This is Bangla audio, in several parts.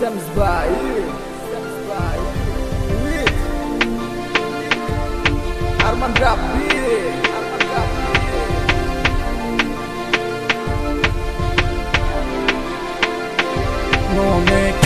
Stems by you. Arman No make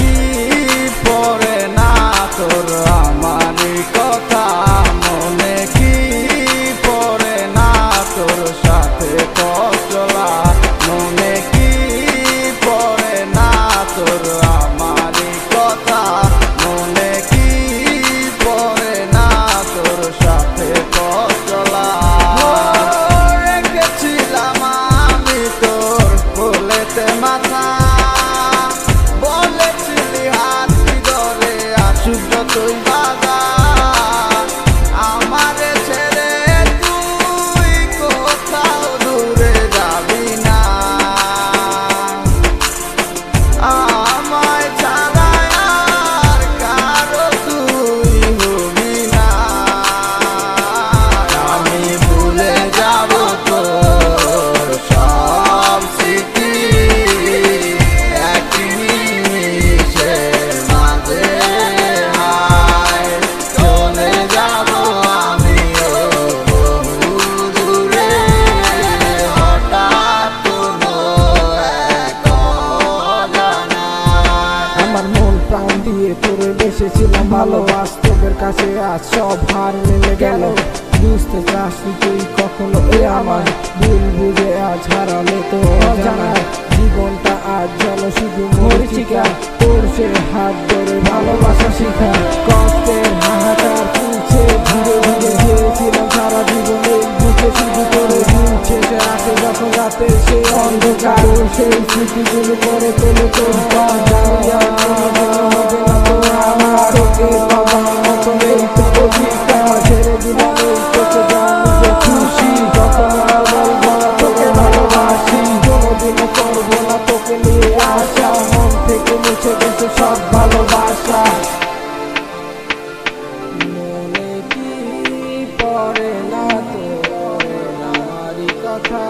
প্রাণ দিয়ে তোরে বেসেছিলাম ভালো বাস্তবের কাছে। আজ সব হার মেলে গেল। বুঝতে চাস তুই কখনো এ আমার ভুল বুঝে আজ হারালে তো অজানায় জীবনটা আজ যেন শুধু মরিচিকা। তোর সে হাত ধরে ভালোবাসা শিখা। কষ্টের রাতে সে অন্ধকার, সেই স্মৃতিগুলো করে তোলে তোর আমার তোকে বাবা মতনের অধিকার ছেড়ে দিলাম তোকে জানতে খুশি যখন আমার বলা তোকে ভালোবাসি। কোনোদিন করব না তোকে নিয়ে আসা মন থেকে মুছে গেছে সব ভালোবাসা। মনে কি পড়ে না তো নারী কথা